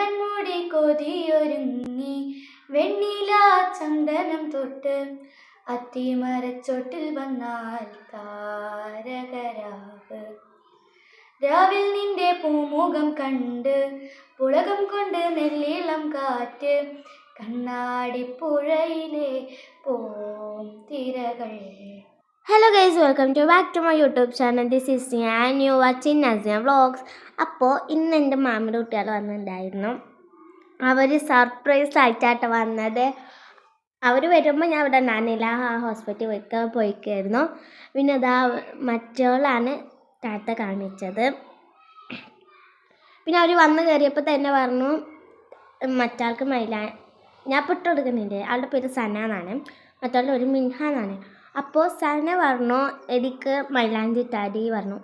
ഈറൻ മുടി കൊതിയൊരുങ്ങി. വെണ്ണില ചന്ദനം തൊട്ട് അത്തിമരച്ചോട്ടിൽ വന്നാൽ താരകരാവ് രാവിൽ നിന്റെ പൂമുഖം കണ്ട് പുളകം കൊണ്ട് നെല്ലിളം കാറ്റ് കണ്ണാടിപ്പുഴയിലെ പോം തിരകൾ hello guys welcome to back to my YouTube channel this is ഞാൻ ന്യൂ വാച്ചിങ് നസിയ വ്ളോഗ്സ് അപ്പോൾ ഇന്ന് എന്റെ മാമിയുടെ കുട്ടികൾ വന്നിട്ടുണ്ടായിരുന്നു. അവർ സർപ്രൈസ് ആയിട്ടാണ് വന്നത്. അവർ വരുമ്പോൾ ഞാൻ ഇവിടെ നാനില ഹോസ്പിറ്റലിൽ പോയിക്ക പോയിക്കായിരുന്നു. പിന്നെ അതാ മറ്റോളാണ് താത്ത കാണിച്ചത്. പിന്നെ അവർ വന്ന് കയറിയപ്പോൾ തന്നെ പറഞ്ഞു മറ്റാൾക്ക് മൈലാ ഞാൻ പൊട്ടെടുക്കുന്നില്ലേ അവളുടെ പേര് സന എന്നാണ് മറ്റാളുടെ ഒരു മിൻഹ എന്നാണ് അപ്പോൾ സന പറഞ്ഞു എനിക്ക് മൈലാഞ്ചി ഇട്ടാടി പറഞ്ഞു.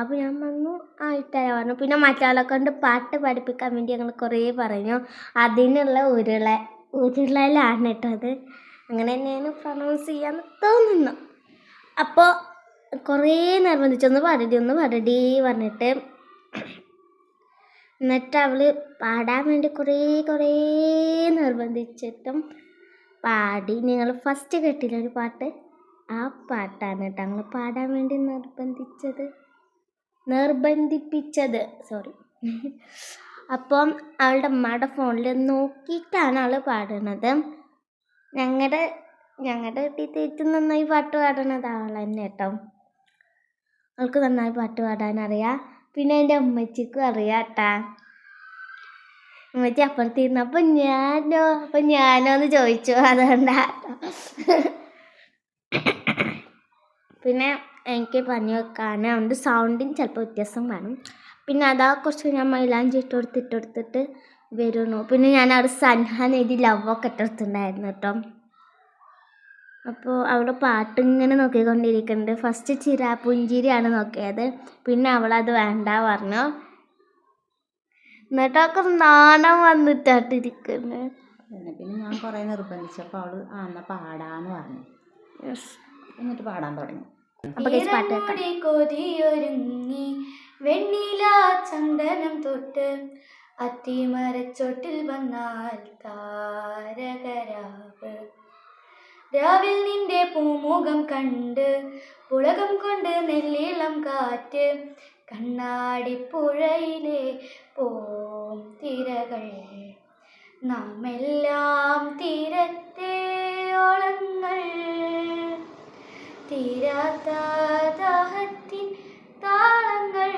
അപ്പോൾ ഞാൻ പറഞ്ഞു ആ ഇട്ടാരാ പറഞ്ഞു. പിന്നെ മറ്റാളെ കൊണ്ട് പാട്ട് പഠിപ്പിക്കാൻ വേണ്ടി ഞങ്ങൾ കുറേ പറഞ്ഞു. അതിനുള്ള ഉരുള ഉരുളയിലാണ് അത്. അങ്ങനെ തന്നെയാണ് പ്രൊണൗൺസ് ചെയ്യാൻ തോന്നുന്നു. അപ്പോൾ കുറേ നിർബന്ധിച്ചു ഒന്ന് പാടടി ഒന്ന് പാടടി പറഞ്ഞിട്ട് എന്നിട്ട് അവൾ പാടാൻ വേണ്ടി കുറേ കുറേ നിർബന്ധിച്ചിട്ടും പാടി. നിങ്ങൾ ഫസ്റ്റ് കേട്ടില്ല ഒരു പാട്ട്? ആ പാട്ടാണ് കേട്ടോ പാടാൻ വേണ്ടി നിർബന്ധിച്ചത്. നിർബന്ധിപ്പിച്ചത്. സോറി അപ്പം അവളുടെ അമ്മയുടെ ഫോണിൽ നോക്കിയിട്ടാണ് അവൾ പാടുന്നത് ഞങ്ങളുടെ ഞങ്ങളുടെ വീട്ടിൽ ഏറ്റവും നന്നായി പാട്ട് പാടുന്നത് അവൾ തന്നെ കേട്ടോ അവൾക്ക് നന്നായി പാട്ട് പാടാൻ അറിയാം. പിന്നെ എന്റെ അമ്മച്ചിക്കും അറിയാം കേട്ടാ അമ്മച്ചി അപ്പുറത്തിരുന്നു അപ്പം ഞാനോ അപ്പം ഞാനോ എന്ന് ചോദിച്ചു. അതുകൊണ്ടാ പിന്നെ എനിക്ക് പനി വെക്കാൻ അതുകൊണ്ട് സൗണ്ടിന് ചിലപ്പോൾ വ്യത്യാസം വേണം പിന്നെ അതാ കുറച്ച് ഞാൻ മൈലാഞ്ചി ഇട്ട് കൊടുത്ത് ഇട്ട് കൊടുത്തിട്ട് വരുന്നു. പിന്നെ ഞാൻ അവിടെ സൻഹാൻ എഴുതി ലവൊക്കെ ഇട്ടെടുത്തിട്ടുണ്ടായിരുന്നു കേട്ടോ. അപ്പോൾ അവിടെ പാട്ട് ഇങ്ങനെ നോക്കിക്കൊണ്ടിരിക്കുന്നുണ്ട്. ഫസ്റ്റ് ചിര പുഞ്ചിരിയാണ് നോക്കിയത്. പിന്നെ അവളത് വേണ്ട പറഞ്ഞു. എന്നിട്ടൊക്കെ നാണം വന്നിട്ടാട്ടിരിക്കുന്നത് പിന്നെ ഞാൻ കുറേ നിർബന്ധിച്ചപ്പോൾ അവൾ ആ എന്നാ പാടാന്ന് പറഞ്ഞു. എന്നിട്ട് പാടാൻ തുടങ്ങി. കൊതിയൊരുങ്ങി വെണ്ണില ചന്ദനം തൊട്ട് അത്തിമരച്ചോട്ടിൽ വന്നാൽ താരകരാവ്. രാവിൽ നിന്റെ പൂമുഖം കണ്ട് പുളകം കൊണ്ട് നെല്ലിളം കാറ്റ് കണ്ണാടി പുഴയിലെ പോം തിരകൾ. നാമെല്ലാം തീരത്തെ ഓളങ്ങൾ. തീരാത്ത താളങ്ങൾ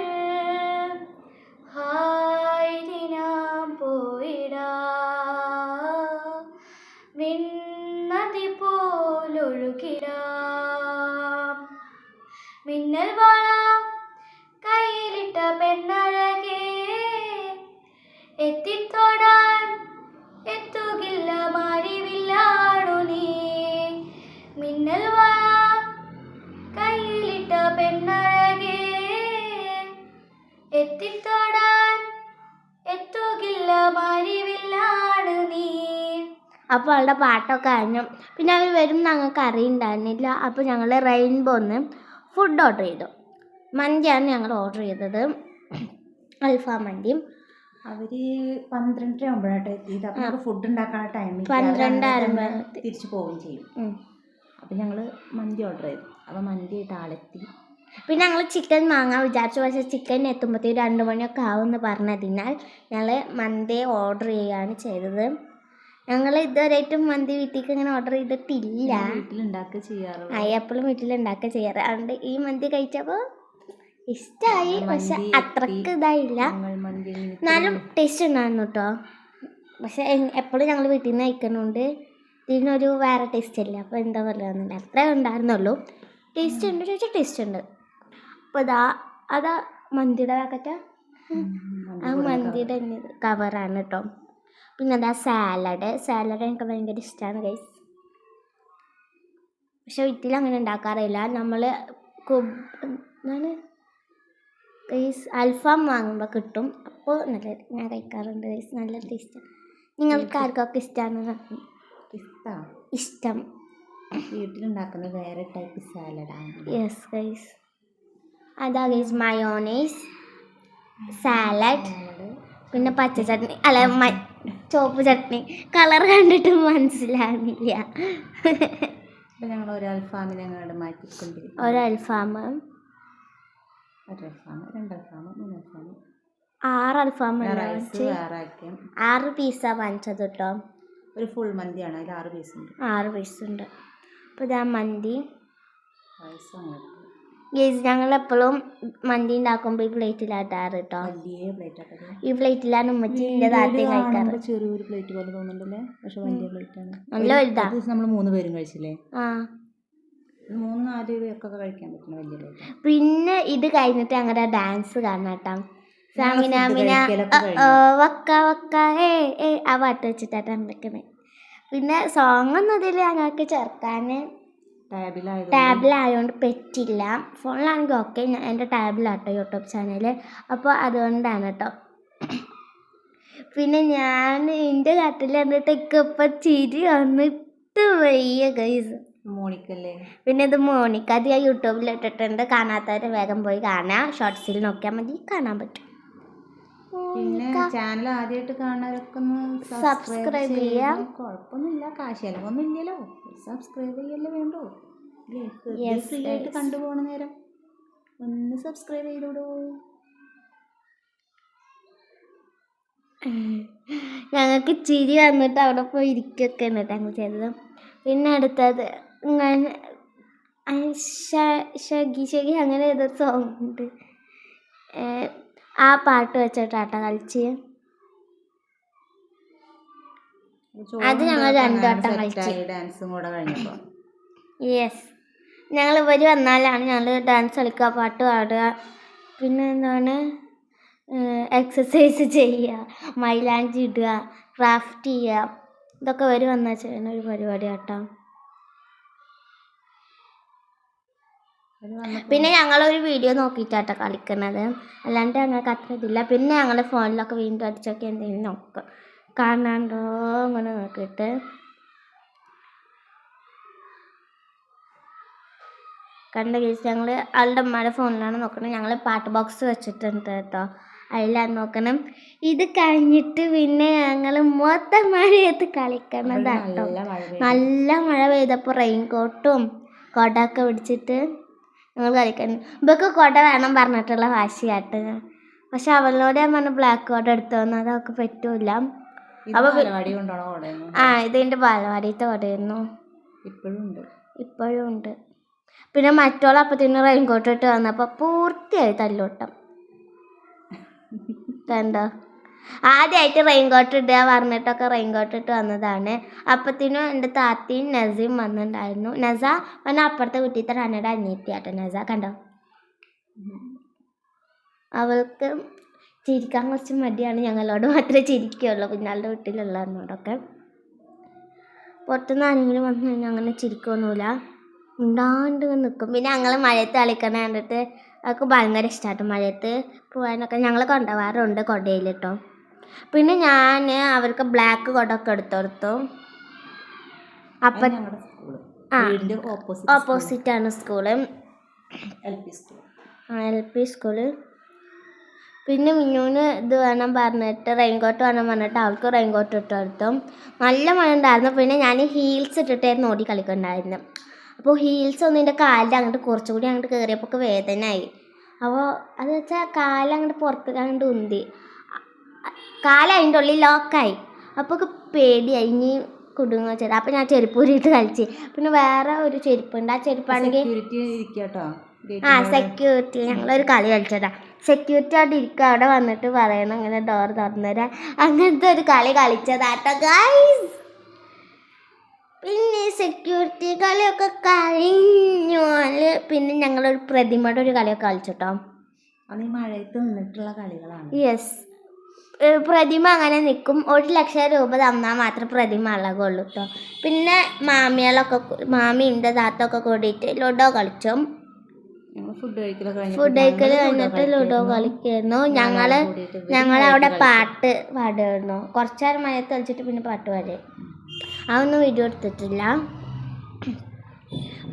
അവളുടെ പാട്ടൊക്കെ കഴിഞ്ഞു പിന്നെ അവർ വരും ഞങ്ങൾക്ക് അറിയുണ്ടായിരുന്നില്ല. അപ്പോൾ ഞങ്ങൾ റെയിൻബോന്ന് ഫുഡ് ഓർഡർ ചെയ്തു. മന്തിയാണ് ഞങ്ങൾ ഓർഡർ ചെയ്തത്. അൽഫാം മന്തിയും. അവർ പന്ത്രണ്ടര ആകുമ്പോഴാട്ടോ എത്തിയത്. അപ്പോൾ ഫുഡ് ഉണ്ടാക്കാനുള്ള ടൈം പന്ത്രണ്ട് ആകുമ്പോൾ തിരിച്ചു പോവുകയും ചെയ്യും. അപ്പോൾ ഞങ്ങൾ മന്തി ഓർഡർ ചെയ്തു. അപ്പോൾ മന്തി ആയിട്ട് ആളെത്തി. പിന്നെ ഞങ്ങൾ ചിക്കൻ വാങ്ങാൻ വിചാരിച്ചു. പക്ഷേ ചിക്കൻ എത്തുമ്പോഴത്തേക്ക് രണ്ട് മണിയൊക്കെ ആവുമെന്ന് പറഞ്ഞതിനാൽ ഞങ്ങൾ മന്തി ഓർഡർ ചെയ്യുകയാണ് ചെയ്തത്. ഞങ്ങൾ ഇതുവരെയായിട്ടും മന്തി വീട്ടിലേക്ക് ഇങ്ങനെ ഓർഡർ ചെയ്തിട്ടില്ല. വീട്ടിലുണ്ടാക്കുക വീട്ടിൽ ഉണ്ടാക്കുക വീട്ടിലുണ്ടാക്കുക ചെയ്യാറ്. അതുകൊണ്ട് ഈ മന്തി കഴിച്ചപ്പോൾ ഇഷ്ടമായി പക്ഷെ അത്രയ്ക്ക്. ഇതായില്ല. എന്നാലും ടേസ്റ്റ് ഉണ്ടായിരുന്നു കേട്ടോ പക്ഷെ എപ്പോഴും ഞങ്ങൾ വീട്ടിൽ നിന്ന് കഴിക്കണോണ്ട് ഇതിനൊരു വേറെ ടേസ്റ്റ് ഇല്ല അപ്പോൾ എന്താ പറയുക അത്രേ ഉണ്ടായിരുന്നുള്ളൂ. ടേസ്റ്റ് ഉണ്ട് ചോദിച്ചാൽ ടേസ്റ്റ് ഉണ്ട്. അപ്പോൾ ഇതാ അതാ മന്തിയുടെ പാക്കറ്റ ആ. മന്തിയുടെ കവറാണ് കേട്ടോ പിന്നെ അതാ സാലഡ് സാലഡ് എനിക്ക് ഭയങ്കര ഇഷ്ടമാണ് ഗൈസ് പക്ഷെ വീട്ടിൽ അങ്ങനെ ഉണ്ടാക്കാറില്ല. നമ്മൾ എന്താണ്? ഗൈസ് അൽഫാം വാങ്ങുമ്പോൾ കിട്ടും. അപ്പോൾ നല്ല ഞാൻ കഴിക്കാറുണ്ട് ഗൈസ് നല്ല ടേസ്റ്റ് നിങ്ങൾക്ക് ആർക്കൊക്കെ ഇഷ്ടമാണ് ഇഷ്ടം. വീട്ടിലുണ്ടാക്കുന്ന വേറെ ടൈപ്പ് സാലഡാണ് യെസ് ഗൈസ് അതാ ഗൈസ് മയോണൈസ് സാലഡ് പിന്നെ പച്ച ചട്നി അല്ല മ ചുവപ്പ് ചട്നി. കളർ കണ്ടിട്ട് മനസ്സിലാകുന്നില്ല ഞങ്ങൾ ഒരു അൽഫാമിനെ അങ്ങോട്ട് മാറ്റിക്കൊണ്ടിരിക്കും ഒരു അൽഫാം ഒരു അൽഫാം രണ്ട് അൽഫാം മൂന്ന് അൽഫാം ആറ് അൽഫാം ആറ് പീസാ വാങ്ങിച്ചത് കേട്ടോ ഒരു ഫുൾ മന്തിയാണ് അതിൽ ആറ് പീസ് ഉണ്ട്. ആറ് പീസ് ഉണ്ട്. അപ്പോൾ ഇതാ മന്തി. റൈസ് അങ്ങോട്ട് ഗേസ് ഞങ്ങൾ എപ്പോഴും മന്തി ഉണ്ടാക്കുമ്പോൾ ഈ പ്ലേറ്റിലാട്ടാറ് കേട്ടോ വലിയ പ്ലേറ്റ് ഈ പ്ലേറ്റിലാണ് ഉമ്മച്ചിന്റെ താത്തയും കഴിക്കാറ്. ചെറിയൊരു പ്ലേറ്റ് പോലെ തോന്നുന്നുണ്ടല്ലേ? പക്ഷെ വലിയ പ്ലേറ്റ് ആണ്. നല്ല വലുതാ. നമ്മൾ മൂന്ന് പേരും കഴിച്ചില്ലേ? ആ. മൂന്ന് നാല് പേർക്കൊക്കെ കഴിക്കാൻ പറ്റുന്ന വലിയ പ്ലേറ്റ് പിന്നെ ഇത് കഴിഞ്ഞിട്ട് ഞങ്ങളുടെ ഡാൻസ് കാണാട്ടാം സാമിനാമിന വക്ക വക്ക ഏ ഏ ആ പാട്ട് വെച്ചിട്ടാണ് നിൽക്കുന്നത് പിന്നെ സോങ് ഒന്നും അതിൽ ഞങ്ങൾക്ക് ചേർക്കാൻ ടാബിലായതുകൊണ്ട് പറ്റില്ല ഫോണിലാണെങ്കിൽ ഓക്കെ. ഞാൻ എന്റെ ടാബിലാട്ടോ യൂട്യൂബ് ചാനൽ അപ്പോൾ അതുകൊണ്ടാണ് കേട്ടോ പിന്നെ ഞാൻ എന്റെ കാട്ടിൽ കണ്ടിട്ട് ഇപ്പം ചിരി വന്നിട്ട് വയ്യ ഗൈസ് മോണിക്കല്ലേ? പിന്നെ ഇത് മോണിക്ക. അത് ഞാൻ യൂട്യൂബിൽ ഇട്ടിട്ടുണ്ട്. കാണാത്തവർ വേഗം പോയി കാണാം ഷോർട്സിൽ നോക്കിയാൽ മതി. കാണാൻ പറ്റും. പിന്നെ ചാനൽ ആദ്യമായിട്ട് കാണാനൊക്കെ ഒന്ന് സബ്സ്ക്രൈബ് ചെയ്യാം. കുഴപ്പമൊന്നുമില്ല കാശ് ചിലവൊന്നും ഇല്ലല്ലോ സബ്സ്ക്രൈബ് ചെയ്യല്ലേ വേണ്ടോ. ഫ്രീ ആയിട്ട് yes. കണ്ടുപോകണ നേരം. ഒന്ന് സബ്സ്ക്രൈബ് ചെയ്തോടൂ. ഞങ്ങൾക്ക് ചിരി വന്നിട്ട് അവിടെ പോയി ഇരിക്കൊക്കെ ഉണ്ട് ഞങ്ങൾ ചെയ്തത്. പിന്നെ അടുത്തത് ഷഗി ഷഗി അങ്ങനെ ഏതൊരു സോങ് ഉണ്ട്. ആ പാട്ട് വെച്ചിട്ടാട്ടോ കളിച്ച്. അത് ഞങ്ങൾ രണ്ടു വട്ടം കളിച്ചു. ഡാൻസും കൂടെ കഴിഞ്ഞപ്പോ. യെസ് ഞങ്ങൾ ഇവർ വന്നാലാണ് ഞങ്ങൾ ഡാൻസ് കളിക്കുക പാട്ട് പാടുക. പിന്നെ എന്താണ്? എക്സസൈസ് ചെയ്യുക മൈലാഞ്ചി ഇടുക ക്രാഫ്റ്റ് ചെയ്യുക. ഇതൊക്കെ ഇവർ വന്നാൽ ചെയ്യുന്ന ഒരു പരിപാടി കേട്ടോ അവർ വന്നപ്പോ പിന്നെ ഞങ്ങളൊരു വീഡിയോ നോക്കിയിട്ടാട്ടോ കളിക്കുന്നത് അല്ലാണ്ട് ഞങ്ങൾക്ക് അത്ര ഇതില്ല പിന്നെ ഞങ്ങൾ ഫോണിലൊക്കെ വീണ്ടും അടിച്ചൊക്കെ എന്തെങ്കിലും നോക്കും കാണാണ്ടോ അങ്ങനെ നോക്കിയിട്ട്. കണ്ട കേസ് ഞങ്ങൾ ആളുടെ അമ്മയുടെ ഫോണിലാണ് നോക്കുന്നത് ഞങ്ങൾ പാട്ട് ബോക്സ് വെച്ചിട്ടുണ്ട് കേട്ടോ അതിലാണ് നോക്കണം ഇത് കഴിഞ്ഞിട്ട് പിന്നെ ഞങ്ങൾ മൊത്തം മഴയത്ത് കളിക്കണതാട്ടോ. നല്ല മഴ പെയ്തു. പെയ്തപ്പോൾ റെയിൻ കോട്ടും കൊടൊക്കെ പിടിച്ചിട്ട് ഞങ്ങൾ കളിക്കാൻ ഇവക്ക് കുട വേണം പറഞ്ഞിട്ടുള്ള വാശിയാട്ട് പക്ഷെ അവളോട് ഞാൻ പറഞ്ഞു ബ്ലാക്ക് കോട്ട് എടുത്തോന്ന് പറ്റൂല. ഇത് അപ്പൊ ബാലവാടി കൊണ്ടാണോ ഓടേന്ന് ആ ഇതിന്റെ ബാലവാടിയത്തെ കൊടയായിരുന്നു ഇപ്പോഴും ഉണ്ട്. ഇപ്പോഴും ഉണ്ട്. പിന്നെ മറ്റോളം അപ്പത്തിന് റെയിൻ കോട്ട് ഇട്ട് വന്നപ്പോൾ പൂർത്തിയായി തല്ലോട്ടം. കണ്ടോ ആദ്യമായിട്ട് റെയിൻ കോട്ട് ഇടുക പറഞ്ഞിട്ടൊക്കെ റെയിൻ കോട്ട് ഇട്ട് വന്നതാണ്. അപ്പത്തിനും എന്റെ താത്തയും നസയും വന്നിട്ടുണ്ടായിരുന്നു. നസ വന്ന അപ്പുറത്തെ വീട്ടിലത്തെ അനിയത്തി അനിയത്തിയാട്ടോ നസ കണ്ടോ? അവൾക്ക് ചിരിക്കാൻ കുറച്ച് മടിയാണ്. ഞങ്ങളോട് മാത്രമേ ചിരിക്കുകയുള്ളൂ. പിന്നാളുടെ വീട്ടിലുള്ളതിനോടൊക്കെ പുറത്തുനിന്ന് ആരെങ്കിലും വന്നു കഴിഞ്ഞാൽ അങ്ങനെ ചിരിക്കൊന്നുമില്ല. ഉണ്ടാണ്ട് നിൽക്കും. പിന്നെ ഞങ്ങൾ മഴയത്ത് കളിക്കണ കണ്ടിട്ട് അവൾക്ക് ഭയങ്കര ഇഷ്ടമായിട്ട് മഴയത്ത് പോകാനൊക്കെ ഞങ്ങൾ കൊണ്ടുപോകാറുണ്ട് കൊടയിൽ കേട്ടോ പിന്നെ ഞാൻ അവർക്ക് ബ്ലാക്ക് കൊടൊക്കെ എടുത്തോടുത്തു അപ്പൊ ആ. ഓപ്പോസിറ്റ് ആണ് school L P school L P school പിന്നെ മിന്നൂന് ഇത് വേണം പറഞ്ഞിട്ട് റെയിൻകോട്ട് വേണം പറഞ്ഞിട്ട് അവൾക്ക് റെയിൻകോട്ട് ഇട്ട് കൊടുത്തു. നല്ല മഴ ഉണ്ടായിരുന്നു. പിന്നെ ഞാൻ ഹീൽസ് ഇട്ടിട്ടായിരുന്നു ഓടി കളിക്കുന്നുണ്ടായിരുന്നു അപ്പോൾ ഹീൽസ് ഒന്നും എന്റെ കാലിൽ അങ്ങോട്ട് കുറച്ചുകൂടി അങ്ങോട്ട് കയറിയപ്പോൾ വേദനയായി അപ്പോൾ അത് വെച്ചാൽ കാലങ്ങോട്ട് പുറത്ത് അങ്ങോട്ട് ഉന്തി. കാൽ അതിന്റെ ഉള്ളിൽ ലോക്കായി അപ്പോൾ പേടിയായി ഇനി കുടുങ്ങുക ചെയ്ത്. അപ്പോൾ ഞാൻ ചെരുപ്പ് ഊരിയിട്ട് കളിച്ച് പിന്നെ വേറെ ഒരു ചെരുപ്പുണ്ട്. ആ ചെരുപ്പാണെങ്കിൽ ആ സെക്യൂരിറ്റി ഞങ്ങളൊരു കളി കളിച്ചതാ. സെക്യൂരിറ്റി അവിടെ ഇരിക്കുക അവിടെ വന്നിട്ട് പറയണം അങ്ങനെ ഡോർ തുറന്നുതരാം അങ്ങനത്തെ ഒരു കളി കളിച്ചതാട്ടോ ഗൈസ് പിന്നെ സെക്യൂരിറ്റി കളിയൊക്കെ കഴിഞ്ഞാൽ പിന്നെ ഞങ്ങളൊരു പ്രതിമയുടെ ഒരു കളിയൊക്കെ കളിച്ചിട്ടോ അത് മഴയത്ത് നിന്നിട്ടുള്ള കളികളാണ്. യെസ് പ്രതിമ അങ്ങനെ നിൽക്കും. ഒരു ലക്ഷം രൂപ തന്നാൽ മാത്രമേ പ്രതിമ അളകുള്ളൂ കേട്ടോ പിന്നെ മാമികളൊക്കെ മാമിയുണ്ട് താത്തൊക്കെ കൂടിയിട്ട് ലുഡോ കളിച്ചും. ഫുഡ് കഴിക്കൽ കഴിഞ്ഞിട്ട് ലുഡോ കളിക്കായിരുന്നു ഞങ്ങൾ ഞങ്ങളവിടെ പാട്ട് പാടുമായിരുന്നു കുറച്ച് നേരം മഴയത്ത് കളിച്ചിട്ട് പിന്നെ പാട്ട് പാടി. അതൊന്നും വീഡിയോ എടുത്തിട്ടില്ല.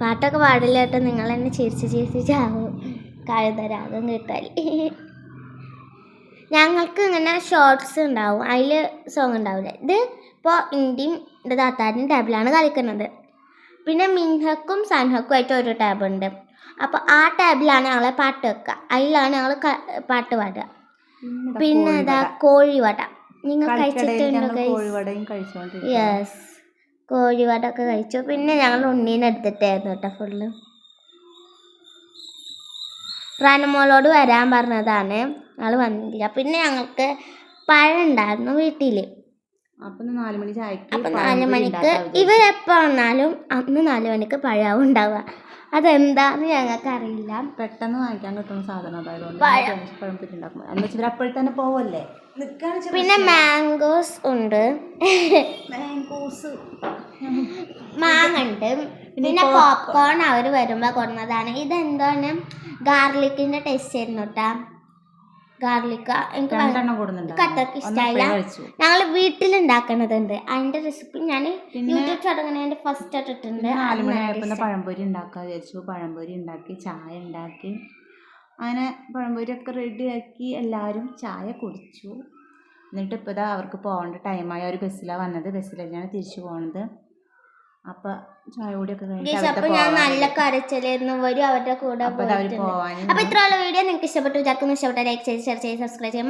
പാട്ടൊക്കെ പാടില്ല കേട്ടോ. നിങ്ങൾ എന്നെ ചിരിച്ച് ചിരിച്ച് ചാവും. കഴുതരാഗം കിട്ടാൽ ഞങ്ങൾക്ക് ഇങ്ങനെ ഷോർട്സ് ഉണ്ടാവും. അതിൽ സോങ് ഉണ്ടാവില്ല ഇത് ഇപ്പോൾ ഇന്ത്യയും എന്റെ താത്താരുടെയും ടാബിലാണ് കളിക്കുന്നത്. പിന്നെ മിൻഹക്കും സൻഹക്കും ആയിട്ട് ഒരു ടാബുണ്ട് അപ്പോൾ ആ ടാബിലാണ് ഞങ്ങൾ പാട്ട് വെക്കുക. അതിലാണ് ഞങ്ങൾ പാട്ട് പാടുക. പിന്നെ ഇതാ കോഴിവട. നിങ്ങൾ കഴിച്ചിട്ടുണ്ട്? യെസ് കോഴിവട ഒക്കെ കഴിച്ചു. പിന്നെ ഞങ്ങൾ ഉണ്ണീനെ എടുത്തിട്ടായിരുന്നു കേട്ടോ ഫുള്ള് റാനമോളോട് വരാൻ പറഞ്ഞതാണ്. ഞങ്ങൾ വന്നില്ല. പിന്നെ ഞങ്ങൾക്ക് പഴം ഉണ്ടായിരുന്നു വീട്ടിൽ അപ്പൊ നാല് മണി ചായക്ക് അപ്പം നാല് മണിക്ക് ഇവർ വിചാരിച്ചു. ഇവരെപ്പോൾ വന്നാലും അന്ന് നാല് മണിക്ക് പഴവും ഉണ്ടാവുക. അതെന്താന്ന് ഞങ്ങൾക്ക് അറിയില്ല പെട്ടെന്ന് വാങ്ങിക്കാൻ കിട്ടുന്ന സാധനം അതായതുകൊണ്ട് പഴം. പഴംപൊരി ഉണ്ടാക്കും എന്ന് വെച്ചാൽ അപ്പോൾ തന്നെ പോവല്ലേ? പിന്നെ മാംഗോസ് ഉണ്ട്. മാംഗോസ്. മാങ്ങ ഉണ്ട്. പിന്നെ പോപ്കോൺ അവർ വരുമ്പോൾ കൊടുന്നതാണ്. ഇതെന്താണ്? ഗാർലിക്കിന്റെ ടേസ്റ്റ് ആയിരുന്നു കേട്ടാ ഗാർലിക് എനിക്ക് അത്രയ്ക്ക് കട്ടക്ക് ഇഷ്ടമായില്ല ഞങ്ങൾ വീട്ടിലുണ്ടാക്കണതുണ്ട്. അതിന്റെ റെസിപ്പി ഞാൻ യൂട്യൂബ് തുടങ്ങുന്നതിന്റെ ഫസ്റ്റ് ഇട്ടിട്ടുണ്ട്. പിന്നെ നാല് അത് മണിയായപ്പോൾ പഴംപൊരി ഉണ്ടാക്കാൻ വിചാരിച്ചു. പഴംപൊരി ഉണ്ടാക്കി ചായ ഉണ്ടാക്കി. അങ്ങനെ പഴംപൊരിയൊക്കെ റെഡിയാക്കി എല്ലാവരും ചായ കുടിച്ചു. എന്നിട്ട് ഇപ്പോൾ ഇതാ അവർക്ക് പോകേണ്ട ടൈമായി അവർ ബസ്സിലാണ് വന്നത്. ബസ്സിലാണ് തിരിച്ചു പോകുന്നത് അപ്പം ചായ കൂടിയൊക്കെ കഴിഞ്ഞിട്ട് ഞാൻ നല്ല കരച്ചിലായിരുന്നു. വരും അവരുടെ കൂടെ അപ്പൊ ഇത്രയുള്ള വീഡിയോ നിങ്ങൾക്ക് ഇഷ്ടപ്പെട്ടു. വിചാരിക്കുന്നു ഇഷ്ടപ്പെട്ട ലൈക്ക് ചെയ്ത് ഷെയർ ചെയ്ത് സബ്സ്ക്രൈബ് ചെയ്യാൻ